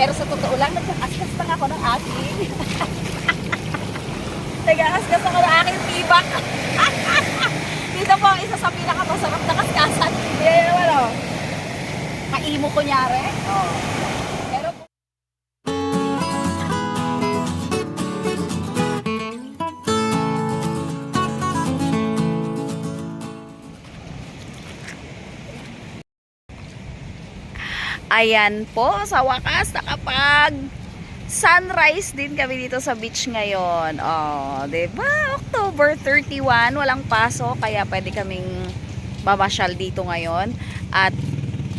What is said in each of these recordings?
Pero sa totoo lang, nag-askas lang ako ng aking. Nag-askas ako ng aking tibak. Dito po, isa sa pinakamasarap na kaskasan. Yan naman o. Kaimo kunyari. Oh. Ayan po, sa wakas nakapag sunrise din kami dito sa beach ngayon. Oh, 'di ba? October 31, walang paso kaya pwede kaming mamasyal dito ngayon at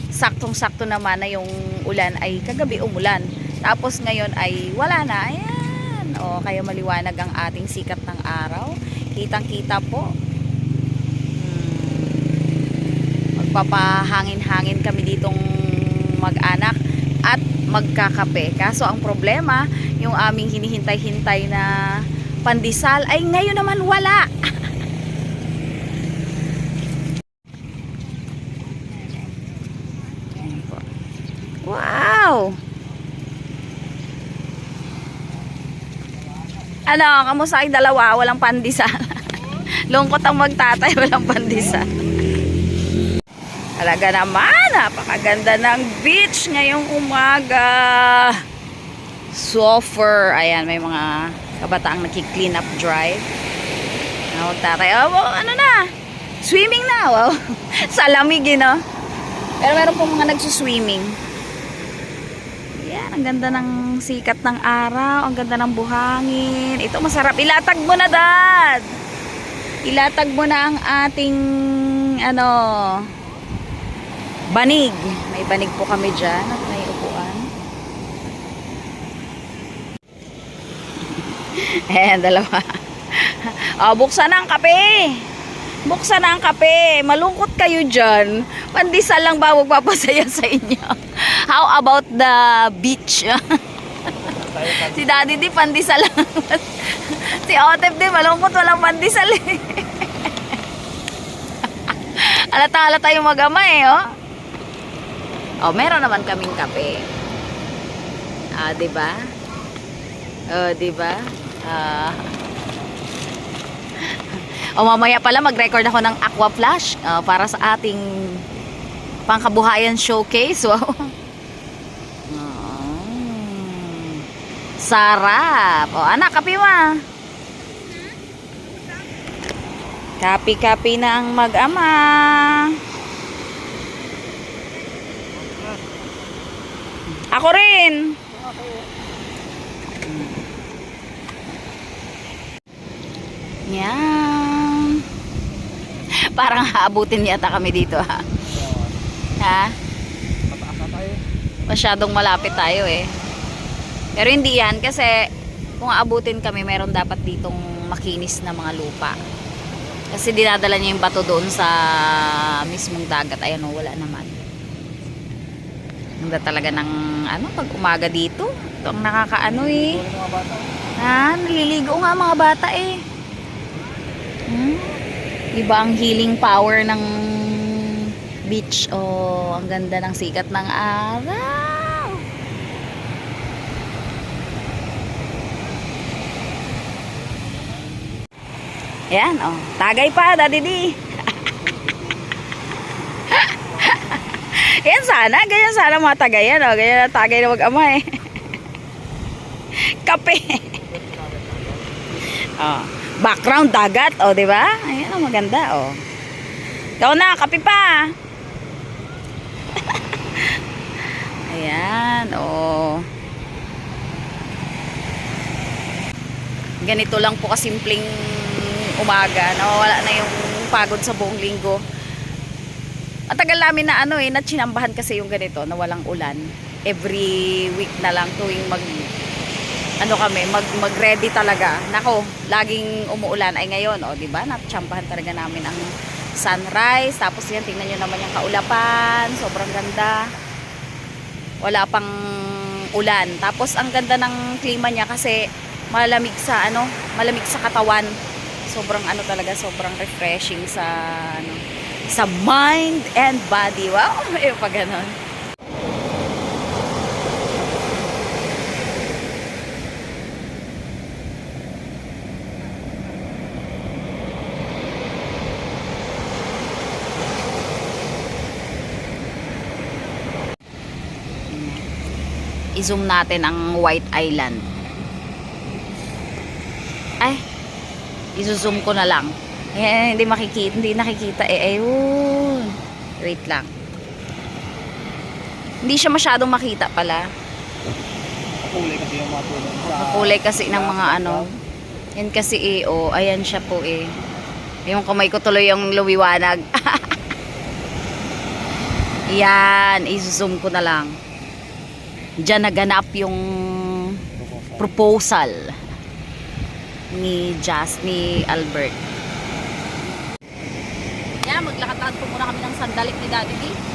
saktong-sakto naman na yung ulan ay kagabi umulan. Tapos ngayon ay wala na. Ayan. Oh, kaya maliwanag ang ating sikat ng araw. Kitang-kita po. Hmm. Magpapahangin-hangin kami ditong mag-anak at magkakape. Kaso ang problema, yung aming hinihintay-hintay na pandesal ay ngayon naman wala. Wow! Ano, kamusta ay dalawa? Walang pandesal. Lungkot ang magtatay, walang pandesal. Talaga naman, napakaganda ng beach ngayong umaga. Surfer. Ayan, may mga kabataang nagki-clean up drive. Na magtatay. Oh, ano na? Swimming na. Wow. Sa lamig, know? Pero meron pong mga nagsuswimming. Yan, ang ganda ng sikat ng araw. Ang ganda ng buhangin. Ito masarap. Ilatag mo na, Dad! Ilatag mo na ang ating, ano, banig. May banig po kami dyan at may upuan. Ayan, dalawa. oh, buksan na ang kape. Buksan na ang kape. Malungkot kayo dyan. Pandesal lang ba magpapasaya sa inyo? How about the beach? si Daddy di pandesal lang. si Otep di malungkot walang pandesal eh. alata alata yung magama eh oh. Oh, meron naman kaming kape. Ah, 'di ba? Oh, 'di ba? Ah. o mamaya pala mag-record ako ng Aqua Flash ah, para sa ating pangkabuhayan showcase. Wow. Mm. Sarap. O, anak, kape mo. ah. Kapi-kapi na ang mag-ama. Ako rin. Yan. Parang haabutin yata kami dito ha. Ha? Masyadong malapit tayo eh. Pero hindi yan kasi kung aabutin kami meron dapat ditong makinis na mga lupa. Kasi dinadala niya yung bato doon sa mismong dagat. Ayan o, wala naman. Ganda talaga ng ano, pag umaga dito. Ito ang nakakaano eh. Ha, naliligo nga mga bata eh. Hmm? Iba ang healing power ng beach. Oh, ang ganda ng sikat ng araw. Yan, oh. Tagay pa, Daddy D. Yan sana, ganyan sana mga tagayan, oh. Ganyan ang tagay na mag-ama eh. Kape. Oh. Background dagat, oh, 'di ba? Ayan ang maganda, oh. Ikaw na, kape pa. Ayan, oh. Ganito lang po kasimpleng umaga. Nawawala na yung pagod sa buong linggo. Matagal namin na ano eh, natsinambahan kasi yung ganito na walang ulan. Every week na lang tuwing mag ano kami, mag, mag-ready talaga. Nako, laging umuulan ay ngayon, oh, 'di ba? Natsambahan talaga namin ang sunrise. Tapos yan, tingnan niyo naman yung kaulapan, sobrang ganda. Wala pang ulan. Tapos ang ganda ng klima niya kasi malamig sa ano, malamig sa katawan. Sobrang ano talaga, sobrang refreshing sa ano, sa mind and body. Wow, eh, pa ganun. i-zoom natin ang White Island. Ay, i-zoom ko na lang. Eh, hindi makikita, hindi nakikita eh. Ayun. Wait lang. Hindi siya masyadong makita pala. Kulay kasi yung mga puno. sa- Kulay kasi ng mga ano. Yan kasi eh, oh, ayan siya po eh. Yung kamay ko tuloy yung lumiwanag. yan, i-zoom ko na lang. Diyan naganap yung proposal ni Jazz, ni Albert. Yan, maglakad po muna kami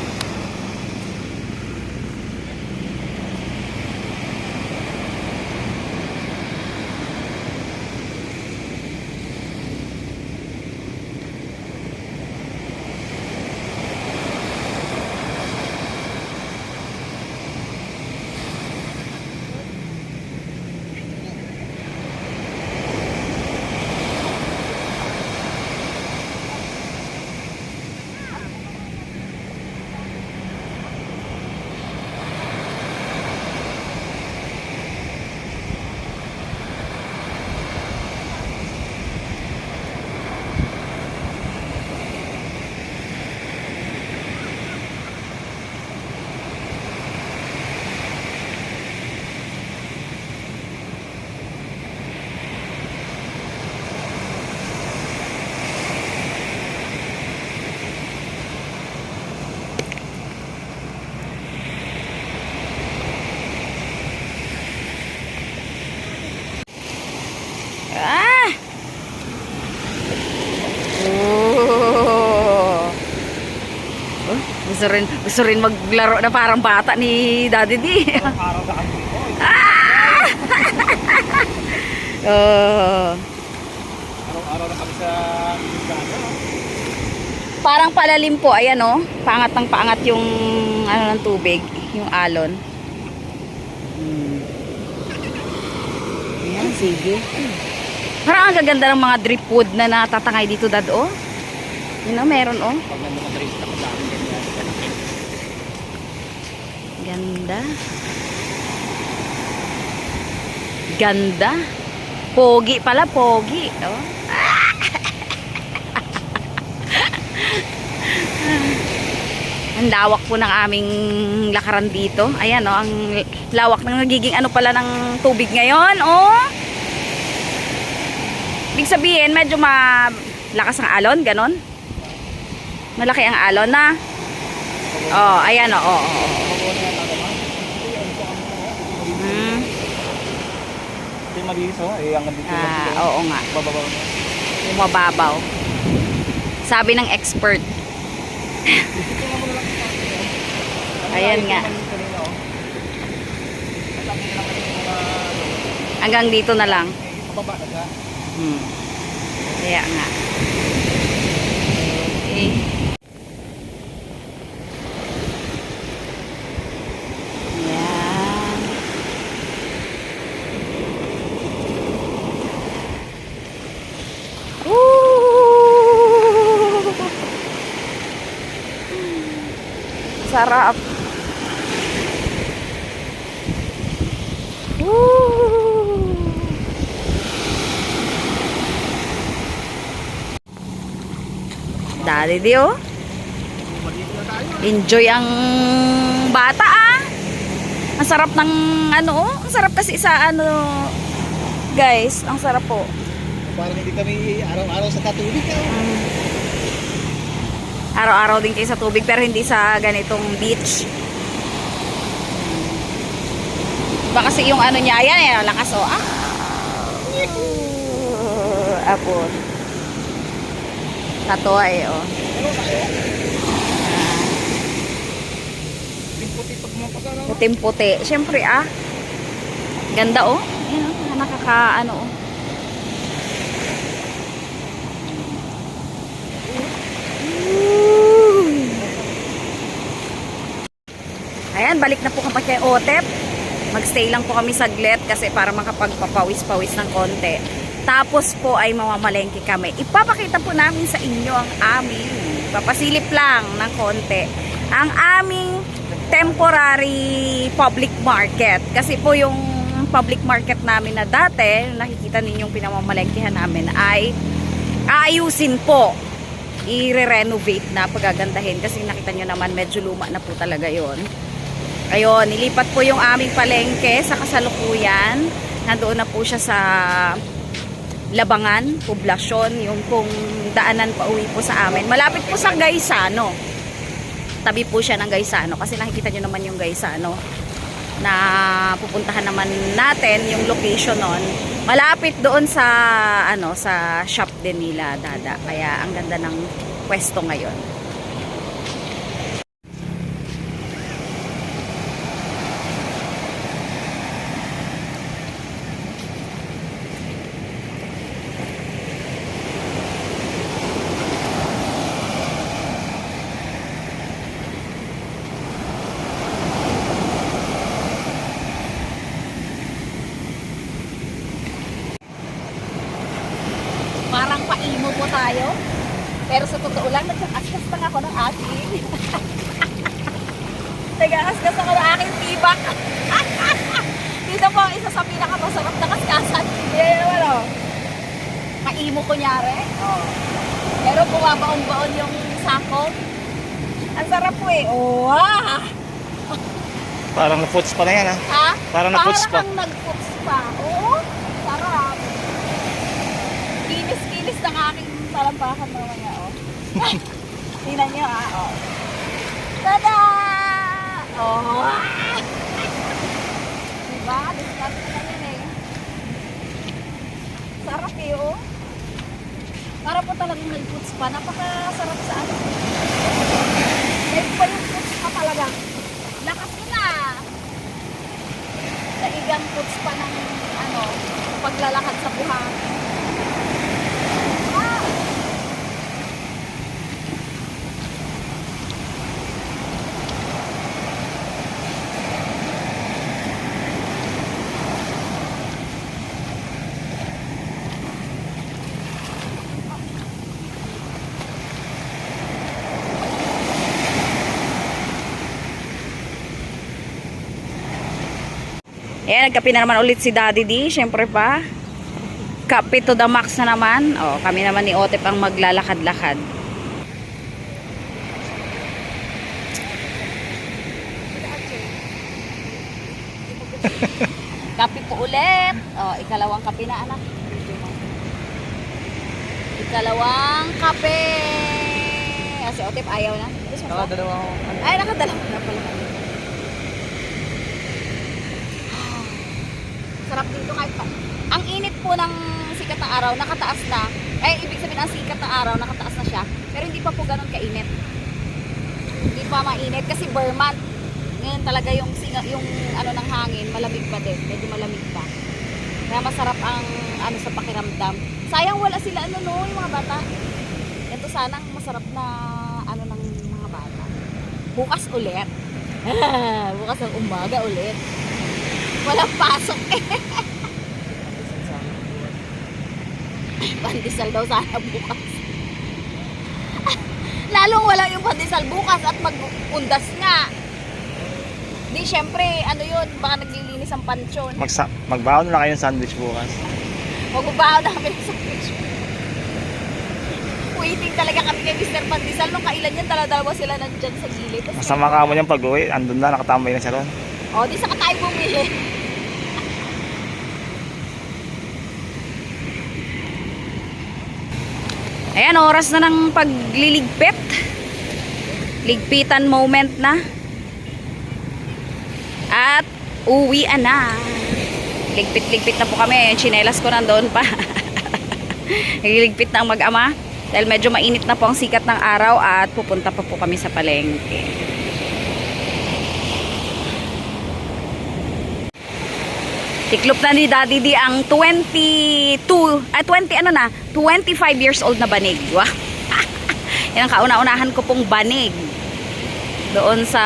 gusto rin, gusto rin maglaro na parang bata ni Daddy D. Dito. oh. Araw-araw na kami sa. Parang palalim po, ayan oh. Pangat ng pangat yung ano ng tubig, yung alon. Hmm. Ayan, sige. Parang ang gaganda ng mga drip wood na natatangay dito, dad, oh. Yun oh, meron oh. Pag nandun ka sa dami ganyan. Ganda. Ganda. Pogi pala, pogi. Oh. ang lawak po ng aming lakaran dito. Ayan, oh, ang lawak ng nagiging ano pala ng tubig ngayon, oh. Ibig sabihin, medyo malakas ang alon, ganon. Malaki ang alon na. Oh, ayan, oh, oh, oh. Hmm. Malinis oh. Eh, ang dito. Ah, oo nga. Bababaw na. Yung mababaw. Sabi ng expert. Ayan nga. Hanggang dito na lang. Hmm. Kaya nga. Okay. Sarap. Woo! Dali di oh. Enjoy ang bata ah. Ang sarap ng ano oh. Ang sarap kasi sa ano guys. Ang sarap po. Parang hindi kami araw-araw sa katulig ah. Mm. Araw-araw din kayo sa tubig pero hindi sa ganitong beach. Baka kasi yung ano niya, ayan, ayan, lakas oh. Ah. Apo. Tato eh, oh. Tayo? Puti. Siyempre ah. Ganda oh. Ayan. Nakaka ano oh. Ayan, balik na po kami kay Otep. Magstay lang po kami saglit kasi para makapagpapawis-pawis ng konti. Tapos po ay mamamalengke kami. Ipapakita po namin sa inyo ang aming, papasilip lang ng konti, ang aming temporary public market. Kasi po yung public market namin na dati, nakikita ninyong pinamamalengkehan namin, ay aayusin po. I-renovate na, pagagandahin. Kasi nakita nyo naman, medyo luma na po talaga yon Ayun, nilipat po yung aming palengke sa kasalukuyan. Nandoon na po siya sa Labangan, poblasyon, yung kung daanan pa uwi po sa amin. Malapit po sa Gaisano. Tabi po siya ng Gaisano kasi nakikita nyo naman yung Gaisano na pupuntahan naman natin yung location nun. Malapit doon sa ano sa shop din nila Dada. Kaya ang ganda ng pwesto ngayon. Parang paimo po tayo. Pero sa totoo lang, nag-askas lang ako ng aking. Nag-askas ako ng aking tibak. Dito po, isa sa pinakamasarap na kaskasan. Yan naman o. Paimo kunyari. Oh. Pero bumabaon-baon yung sako. Ang sarap po eh. Oh, ah. Parang na-foods pa na yan ha. Ha? Parang na-puts pa. Parang nag-puts pa. Oo. Sarap. Kinis-kinis ng aking talampakan naman niya, oh. Tingnan niyo, ah, oh. Tada! Oh. diba? Discuss na yun eh. Sarap eh, oh. Para po talagang may puts pa. Napakasarap sa ano. May pa yung puts pa talaga. Lakas mo na. Naigang puts pa ng ano, paglalakad sa buhangin. Nagkape na naman ulit si Daddy D. Siyempre pa. Kape to the max na naman. O, kami naman ni Otep ang maglalakad-lakad. kape po ulit. O, ikalawang kape na anak. Ikalawang kape. Ah, si Otep ayaw na. Gusto mo ba? dalawa ako. Ay, nakadalawa na pala. Sarap dito kahit pa. Ang init po ng sikat na araw, nakataas na. Eh, ibig sabihin ang sikat na araw, nakataas na siya. Pero hindi pa po ganun kainit. Hindi pa mainit kasi Burman. Ngayon talaga yung, yung ano ng hangin, malamig pa din. Medyo malamig pa. Kaya masarap ang ano sa pakiramdam. Sayang wala sila ano no, yung mga bata. Ito sanang masarap na ano ng mga bata. Bukas ulit. Bukas ang umaga ulit. Walang pasok eh. pandesal daw sana bukas. Lalong wala yung pandesal bukas at mag-undas nga. Di syempre, ano yun, baka naglilinis ang pansyon. Magsa magbaon na kayo ng sandwich bukas. Magbabaw namin sa fish. Waiting talaga kami kay Mr. Pandesal. Nung kailan yan, dala-dalawa sila nandyan sa gilid. Masama ka mo niyang pag-uwi. Andun na, nakatambay na siya ron. O, di saka tayo bumili. Ayan, oras na ng pagliligpit. Ligpitan moment na. At uwian na. Ligpit-ligpit na po kami. Chinelas ko nandoon pa. Nagliligpit na ang mag-ama. Dahil medyo mainit na po ang sikat ng araw at pupunta pa po kami sa palengke. Tiklop na ni Daddy D ang 22, ah 20 ano na, 25 years old na banig. Yan ang kauna-unahan ko pong banig. Doon sa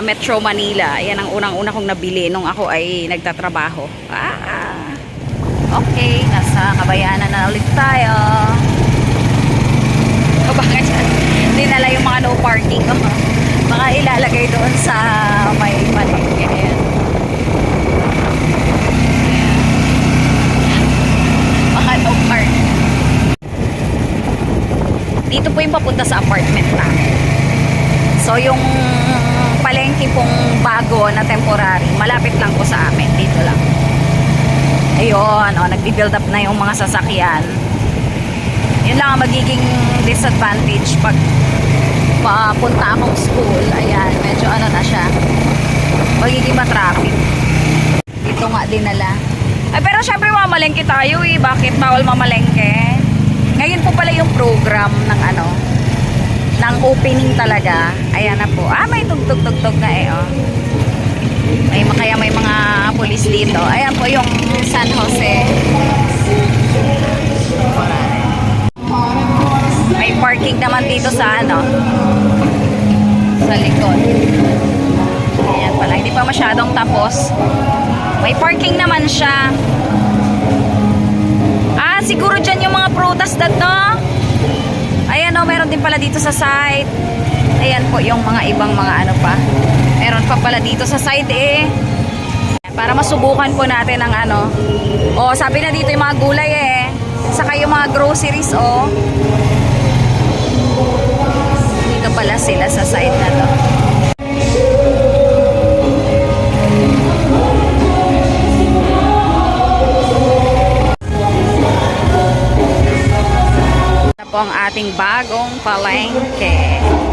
Metro Manila. Yan ang unang-una kong nabili nung ako ay nagtatrabaho. Ah. Okay, nasa kabayanan na ulit tayo. O bakit? Dinala yung mga no parking. Baka ilalagay doon sa may palengke. Ayan. Baka no park. Dito po yung papunta sa apartment namin. So yung palengke pong bago na temporary, malapit lang po sa amin. Dito lang. Ayun, oh, nagbi-build up na yung mga sasakyan. Yun lang ang magiging disadvantage pag papunta akong school. Ayan, medyo ano na siya. Magiging matraffic. Dito nga dinala. Ay, pero syempre mamalengke tayo eh. Bakit bawal mamalengke? Ngayon po pala yung program ng ano, ng opening talaga. Ayan na po. Ah, may tugtog-tugtog na eh, oh. May, kaya may mga pulis dito. Ayan po yung San Jose. May parking naman dito sa ano, sa likod. Ayan pala, hindi pa masyadong tapos. May parking naman siya. Siguro dyan yung mga prutas dat no? Ayan o, meron din pala dito sa side. Ayan po yung mga ibang mga ano pa. Meron pa pala dito sa side eh. Para masubukan po natin ang ano. O, sabi na dito yung mga gulay eh. Saka yung mga groceries oh. Dito pala sila sa side na to. Po ang ating bagong palengke.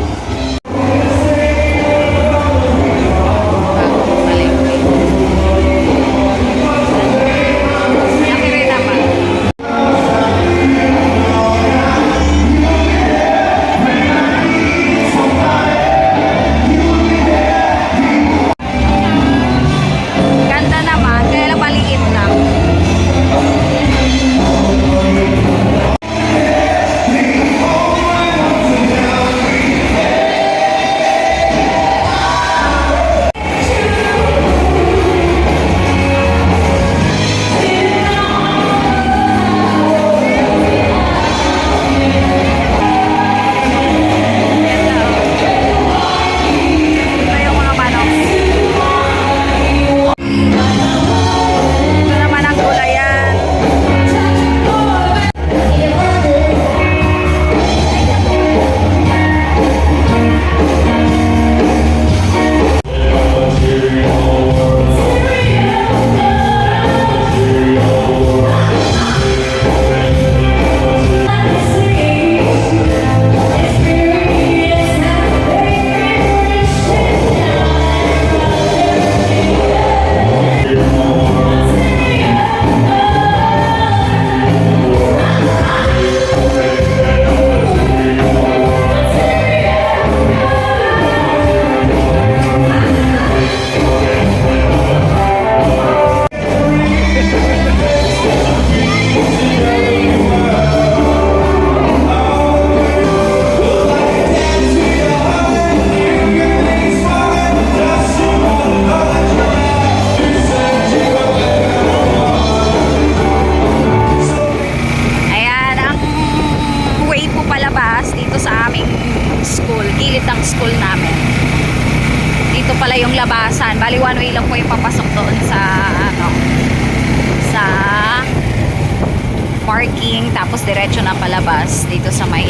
Parking. Tapos, diretso na palabas dito sa may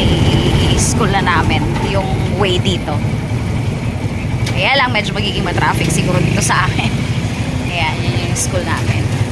school na namin. Yung way dito. Kaya lang, medyo magiging matraffic siguro dito sa akin. Ayan, yun yung school namin.